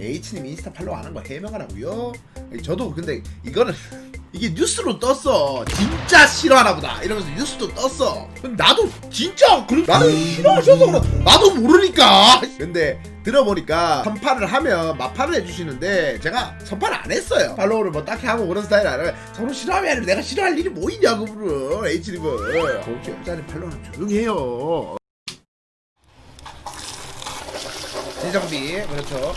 H님 인스타 팔로우 안 한 거 해명하라고요? 저도 근데 이거는 이게 뉴스로 떴어. 진짜 싫어하나 보다. 이러면서 뉴스도 떴어. 나도 진짜 그 나는 싫어하셔서 그래 나도 모르니까. 근데 들어보니까 선파를 하면 마파를 해주시는데 제가 선파를 안 했어요. 팔로우를 뭐 딱히 하고 그런 스타일 아니라 서로 싫어하면 내가 싫어할 일이 뭐 있냐고 그러 H님은. 혹시 여자는 팔로우는 조용히 해요. 재정비. 그렇죠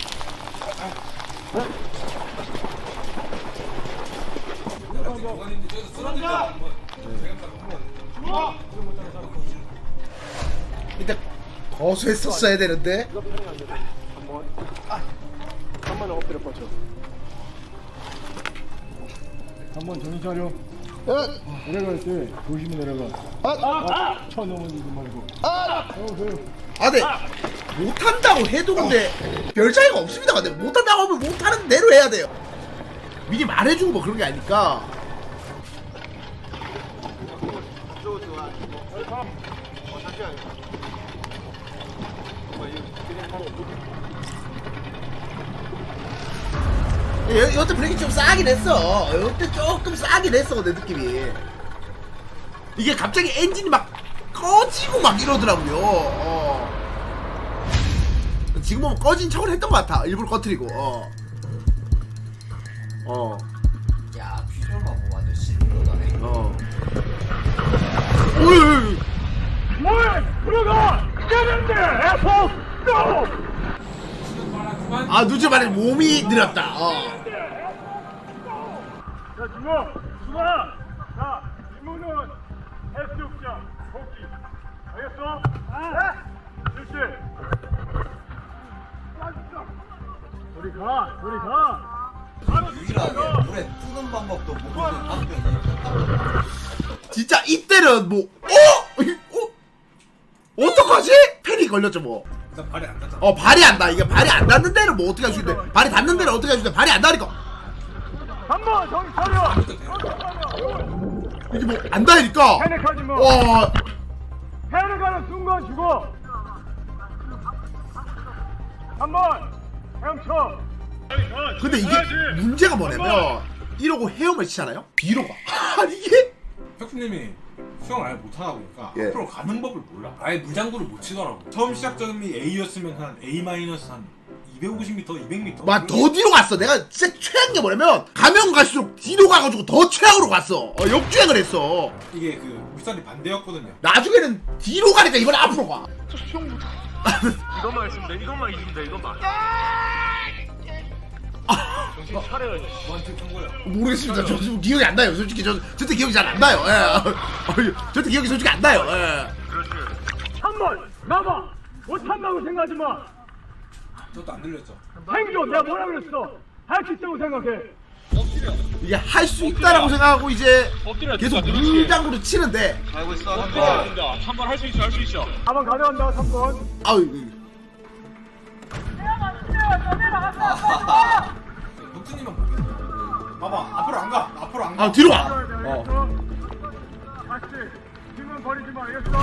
이때 거수했었어야 되는데 한번 엎드려 뻗쳐. 한번 정신 차려. 내려갈 때 조심히 내려가. 아! 쳐 넘어지지 말고. 아! 어, 그래. 아 근데 못한다고 해도 근데 별 차이가 없습니다. 근데 못한다고 하면 못하는 대로 해야 돼요. 미리 말해주고 뭐 그런 게 아니까. 여, 여태 브레이크 좀 싸긴 했어. 여태 조금 싸긴 했어 내 느낌이. 이게 갑자기 엔진이 막 꺼지고 막 이러더라고요. 어. 지금 보면 꺼진 척을 했던 것 같아 일부러 꺼트리고 어. 어. 야 비주얼만 뭐 완전 실로다네 어. 오이 뭘 들어가! 되는데! 에서! 또! 아 누지 말에 몸이 느렸다 어. 자, 중호! 중호야! 자, 임무는 해수욕장 복귀. 알겠어? 네? 실시! 우리 가! 우리 가! 바로 유일하게 가! 물에 뜨는 방법도 모르는 답변이 진짜 이때는 뭐 어? 어? 어떡하지? 패닉 걸렸죠 뭐 일단 발이 안 닿잖아. 어 발이 안 닿아 이게 발이 안 닿는 데는 뭐 어떻게 할 수 있는데 발이 닿는 데는 어떻게 할 수 있는데 발이 안 닿으니까 한번 정신 차려! 이게 뭐 안 닿으니까 패닉하지 마! 와 패닉하는 순간 죽어! 한번 헤엄쳐! 근데 이게 문제가 뭐냐면 이러고 헤엄을 치잖아요 뒤로 가 아니 이게 혁수님이 수영 아예 못하다 보니까 예. 앞으로 가는 법을 몰라. 아예 물장구를 못 치더라고. 처음 시작점이 A였으면 한 A 마이너스 한 250m, 200m. 막 더 뒤로 갔어 내가 진짜 최악인 게 뭐냐면 가면 갈수록 뒤로 가가지고 더 최악으로 갔어 어, 역주행을 했어 이게 그 물살이 반대였거든요. 나중에는 뒤로 가니까 이번에 앞으로 가 이것만 있으면 돼, 이것만 있으면 돼, 이것만. 정신 차려야지. 뭐한테 한 거야? 모르겠습니다 저 지금 기억이 안 나요 솔직히 저 저때 기억이 잘 안 나요 예. 저때 기억이 솔직히 안 나요 예. 한번 나봐! 못한다고 생각하지 마! 저도 안 들렸죠. 생존! 내가 뭐라 그랬어! 할 수 있다고 생각해! 이게 할 수 있다라고 생각하고 이제 계속 물장구로 치는데 한번 할 수 있어 할 수 있어 한번 가져간다, 3번. 아유 혁수님만 보게. 봐봐, 앞으로 안 가. 앞으로 안 가. 아 뒤로 와 알겠어? 다시 힘은 버리지 마, 알겠어?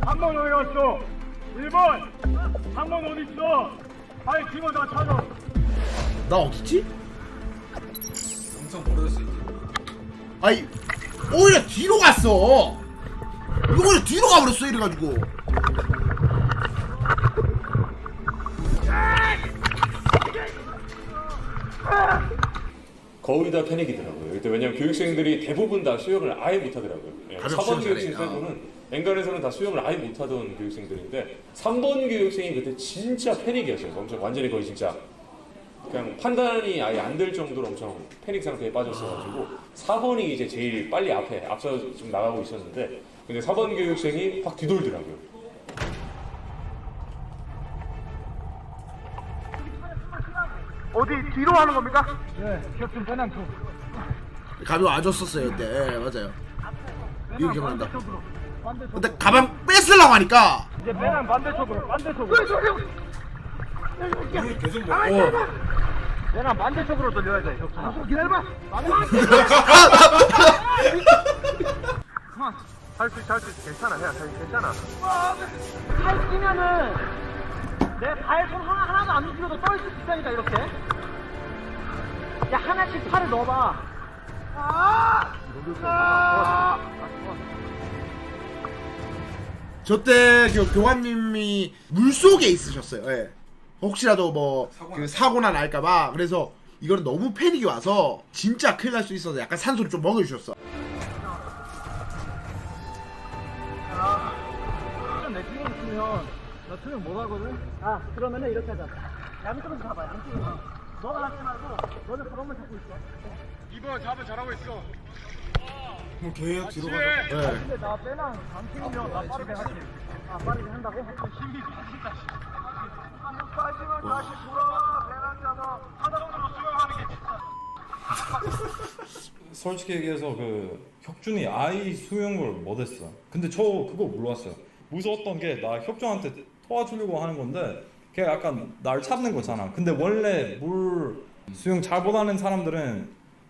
한번 어디 갔어? 1번! 한번 어디 있어? 아이, 팀원 다 찾아! 나 어딨지? 엄청 멀어졌어 이제. 아니 오히려 뒤로 갔어 이거 오히려 뒤로 가버렸어 이래가지고 거의 다 패닉이더라고요. 그때 왜냐면 교육생들이 대부분 다 수영을 아예 못하더라고요. 예, 가볍 4번 수영 교육생 잘해. 빼고는 엔간에서는 다 수영을 아예 못하던 교육생들인데 3번 교육생이 그때 진짜 패닉이었어요. 엄청 완전히 거의 진짜 그냥 판단이 아예 안 될 정도로 엄청 패닉 상태에 빠졌어가지고 4번이 이제 제일 빨리 앞에 앞서 좀 나가고 있었는데 근데 4번 교육생이 확 뒤돌더라고요. 어디 뒤로 하는 겁니까? 네, 격좀 빼낭토. 가벼 와줬었어요 그때 예, 맞아요 이거 기억난다 근데 가방 뺏으려고 하니까 이제 빼낭 반대쪽으로, 반대쪽으로. 물을 계속 먹. 어. 빼낭 반대쪽으로 돌려야 돼, 격좀. 기다려봐! 할수 있어, 할수 있어. 괜찮아, 해, 괜찮아. 살찌면은 내 발손 하나, 하나도 안 움직여도 떠 있을 수 있다니까, 이렇게. 야, 하나씩 팔을 넣어봐. 저때 그 교관님이 물 속에 있으셨어요. 예. 혹시라도 뭐그 사고나 날까봐 그래서 이거는 너무 패닉이 와서 진짜 큰일 날 수 있어서 약간 산소를 좀 먹여주셨어. 내 팀으로 있으면 나 투명 못 하거든? 아, 그러면은 이렇게 하자. 양쪽으로 잡아, 양쪽으로. 너가 하지 말고, 너는 그런만 잡고 있어. 2번 4번 잘하고 있어 그럼 걔 뒤로 가자. 예. 근데 나 빼랑 반팀이면 나 빠르게 하지. 아, 빠르게 한다고? 힘이 빠 다시 돌아와 배낭 잡아 게 솔직히 얘기해서 그 혁준이 아이 수영을 못했어. 근데 저 그거 몰랐어요. 무서웠던 게 나 혁준한테 도와주려고 하는 건데 걔 약간 날 잡는 거잖아. 근데 원래 물 수영 잘 못하는 사람들은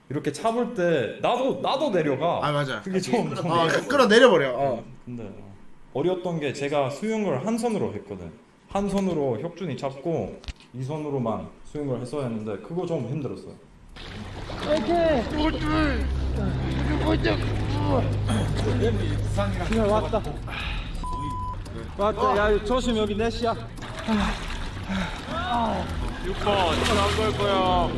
이렇게 잡을 때 나도 나도 내려가. 아 맞아. 그게 좀, 좀 어, 끌어 내려 버려. 어. 근데 어, 어려웠던 게 제가 수영을 한 손으로 했거든. 한 손으로 혁준이 잡고 이 손으로만 수영을 했어야 했는데 그거 좀 힘들었어요. 맞다, 야, 조심, 여기 넷이야. 6번 나온 걸 거야.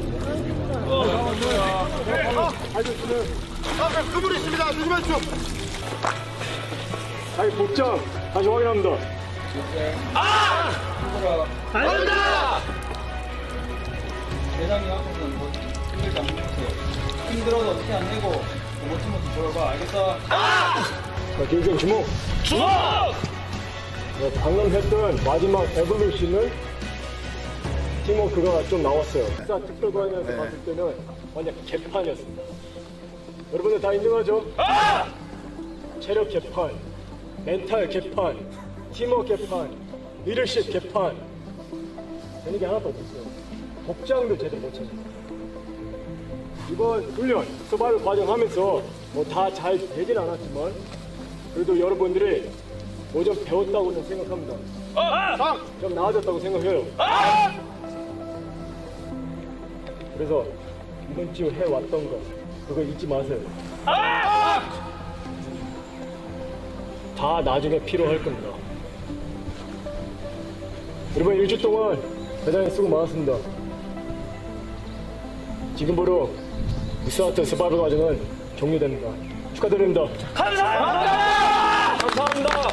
아 그물 있습니다 조심하십시오 아니 복장 다시 확인합니다. 대장이 앞에서는 뭐 힘들지 않겠어요. 힘들어도 어떻게 안 내고 못하면 돌아봐. 알겠어? 자, 교육생 주목. 주목! 방금 했던 마지막 에볼루션은 팀워크가 좀 나왔어요. 진짜 특별관에서 봤을 때는 완전 개판이었습니다. 여러분들 다 인정하죠? 체력 개판, 멘탈 개판, 팀워크 개판, 리더십 개판. 되는 게 하나도 없었어요. 복장도 제대로 못 찾았어요. 이번 훈련, 서바이벌 과정 하면서 뭐 다 잘 되진 않았지만 그래도 여러분들이 뭐 좀 배웠다고 는 생각합니다. 아! 좀 나아졌다고 생각해요. 그래서 이번 주 해왔던 거 그거 잊지 마세요. 다 나중에 필요할 겁니다. 여러분 일주 동안 대단히 수고 많았습니다. 지금부로 우스아트 서바이벌 과정은 종료됩니다. 축하드립니다. 감사합니다. 감사합니다.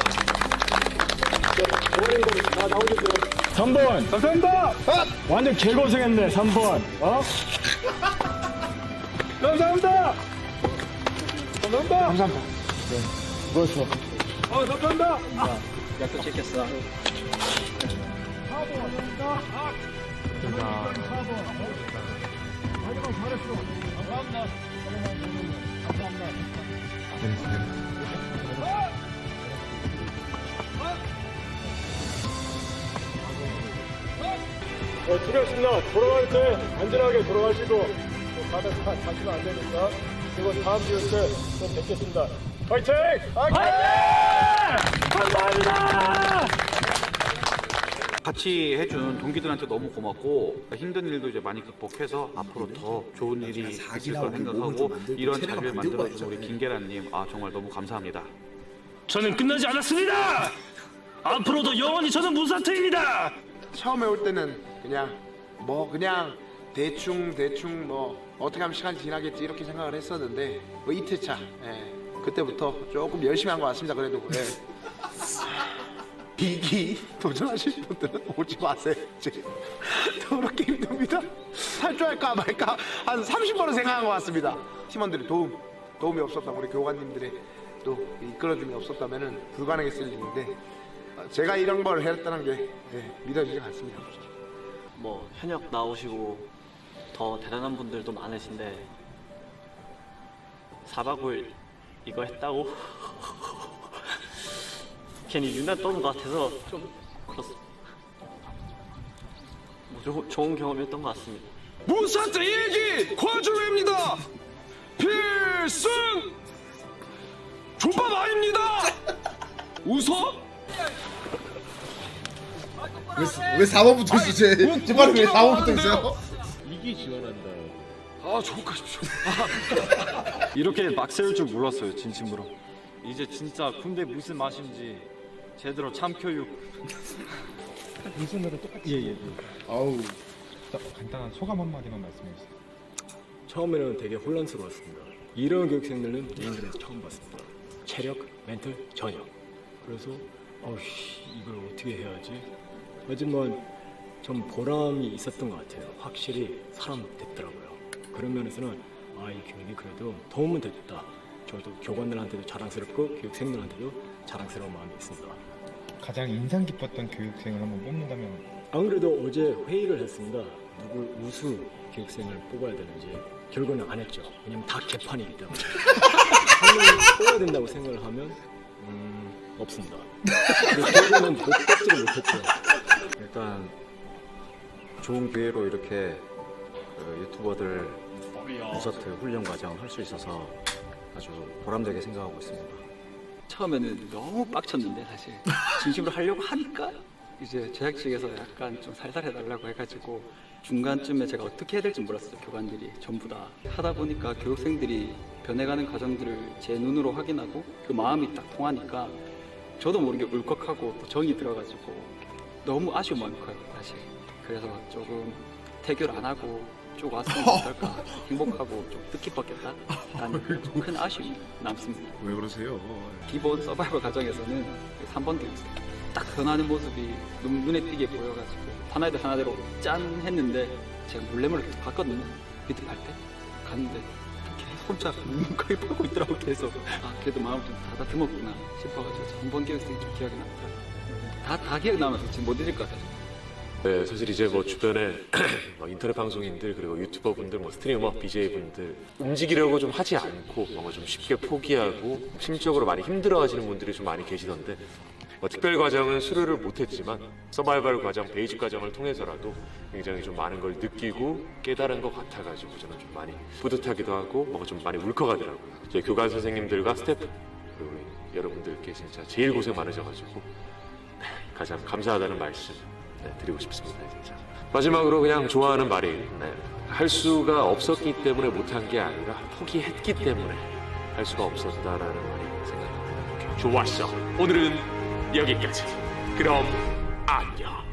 어머님들 다 나오셨어요. 3번. 감사합니다. 완전 개고생했네. 3번. 어? 감사합니다. 감사합니다. 감사합니다. 네. 수고했어. 어, 감사합니다. 약속 지켰어. 네, 수고하셨습니다. 돌아갈 때 안전하게 돌아가시고 또 가다 가- 가시면 안 되니까 그리고 다음 주에 또 뵙겠습니다. 파이팅! 파이팅! 감사합니다! 같이 해준 동기들한테 너무 고맙고 힘든 일도 이제 많이 극복해서 앞으로 더 좋은 일이 있을 좀 생각하고 이런 자리를 만들어준 우리. 김계란님 아 정말 너무 감사합니다. 저는 끝나지 않았습니다. 앞으로도 영원히 저는 무사태입니다. 처음에 올 때는 그냥 뭐 그냥 대충 대충 뭐 어떻게 하면 시간이 지나겠지 이렇게 생각을 했었는데 뭐 이틀 차 예, 그때부터 조금 열심히 한 것 같습니다 그래도 예. 비기 도전하실 분들은 오지 마세요 지금 더럽게 힘듭니다. 탈주할까 말까 한 30번은 생각한 것 같습니다. 팀원들의 도움 도움이 없었다 우리 교관님들의 또 이끌어줌이 없었다면은 불가능했을 어, 제가 이런 걸 했다는 게 예, 믿어지지 않습니다. 뭐 현역 나오시고 더 대단한 분들도 많으신데 4박 5일 이거 했다고 괜히 유난 떠는 것 같아서 좀 그렇습니다. 뭐 조, 좋은 경험이었던 것 같습니다. 무사태 일기 과주입니다. 필승 조밥 아닙니다. 웃어? 왜, 왜 4번부터 있어 제 제발에 왜 4번부터 있어요? 이기 지원한다. 아 가십시오. 이렇게 막 세울 줄 몰랐어요 진심으로 이제 진짜 군대 무슨 맛인지 제대로 참교육 무슨으로 똑같이. 예예 아우 간단한 소감 한 마디만 말씀해 주세요. 처음에는 되게 혼란스러웠습니다. 이런 교육생들은 개인들에서 처음 봤습니다. 체력, 멘탈 전혀. 그래서 어씨 이걸 어떻게 해야지? 하지만 좀 보람이 있었던 것 같아요. 확실히 사람 됐더라고요. 그런 면에서는 아이 교육이 그래도 도움은 됐다. 저도 교관들한테도 자랑스럽고 교육생들한테도 자랑스러운 마음이 있습니다. 가장 인상 깊었던 교육생을 한번 뽑는다면 안 그래도 어제 회의를 했습니다. 누굴 우수 교육생을 뽑아야 되는지 결과는 안 했죠. 왜냐면 다 개판이기 때문에 한 명을 뽑아야 된다고 생각을 하면 음, 없습니다. 그래서 결과는 못 뽑지를 못했죠. 일단 좋은 기회로 이렇게 그 유튜버들 콘서트 훈련 과정 할 수 있어서 아주 보람되게 생각하고 있습니다. 처음에는 너무 빡쳤는데 사실. 진심으로 하려고 하니까 이제 제작직에서 약간 좀 살살 해달라고 해가지고 중간쯤에 제가 어떻게 해야 될지 몰랐어요 교관들이 전부 다. 하다 보니까 교육생들이 변해가는 과정들을 제 눈으로 확인하고 그 마음이 딱 통하니까 저도 모르게 울컥하고 또 정이 들어가지고 너무 아쉬운 커요 사실. 그래서 조금 태교를 안 하고 쭉 왔으면 어떨까? 행복하고 좀 뜻깊었겠다? 라는 좀큰 아쉬움이 남습니다. 왜 그러세요? 기본 서바이벌 과정에서는 3번 교육생 딱 변하는 모습이 너무 눈에 띄게 보여가지고 하나대로 하나대로 짠 했는데 제가 몰래 몰래 계속 갔거든요. 밑에 갈 때? 갔는데 계속 혼자 묵묵하게 보고 있더라고 계속. 아 그래도 마음 좀 닫아듬었구나 싶어가지고 3번 교육생이 좀 기억이 남더라고요. 다, 다 기억나면서 지금 못 잊을 것 같아요 네, 사실 이제 뭐 주변에 뭐 인터넷 방송인들 그리고 유튜버 분들, 뭐 스트리머, BJ 분들 움직이려고 좀 하지 않고 뭔가 좀 쉽게 포기하고 심적으로 많이 힘들어하시는 분들이 좀 많이 계시던데 뭐 특별 과정은 수료를 못했지만 서바이벌 과정, 베이직 과정을 통해서라도 굉장히 좀 많은 걸 느끼고 깨달은 것 같아가지고 저는 좀 많이 뿌듯하기도 하고 뭔가 좀 많이 울컥하더라고요. 저희 교관 선생님들과 스태프 그리고 여러분들께 진짜 제일 고생 많으셔가지고 네, 가장 감사하다는 말씀 네, 드리고 싶습니다 진짜 마지막으로 그냥 좋아하는 말이 네, 할 수가 없었기 때문에 못한 게 아니라 포기했기 때문에 할 수가 없었다라는 말이 생각납니다. 좋았어. 오늘은 여기까지. 그럼 안녕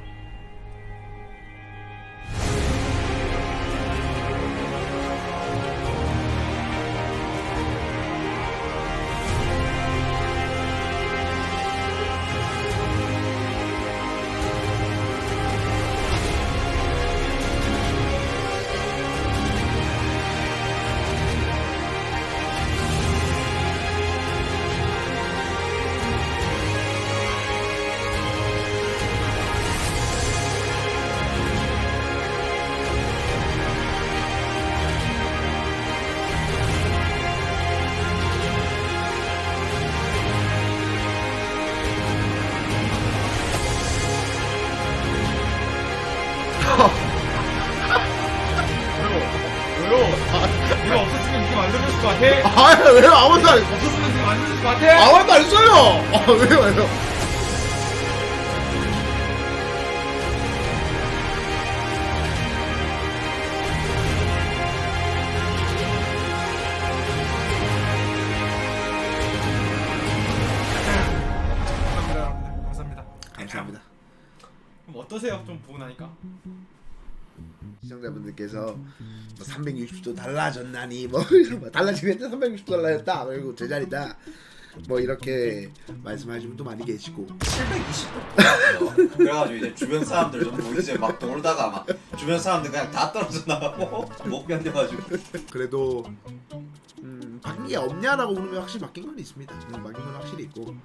아? 아 왜요 아무도 안 없었으면 이렇게 만들어졌을 것 같아? 아무도 안 써요. 아 왜요 왜요? 감사합니다 여러분들 감사합니다 감사합니다. 그럼 어떠세요? 좀 보고 나니까 시청자분들께서 뭐 360도 달라졌나니 뭐 달라지겠다 360도 달라졌다. 그리고 제자리다. 뭐 이렇게 말씀하시는 분도 많이 계시고. 720도 그래가지고 이제 주변 사람들 전부 이제 막 돌다가 막 주변 사람들 그냥 다 떨어져 나가고 못 견뎌가지고. 그래도 음, 바뀐 게 없냐라고 물으면 확실히 바뀐 건 있습니다. 음, 바뀐 건 확실히 있고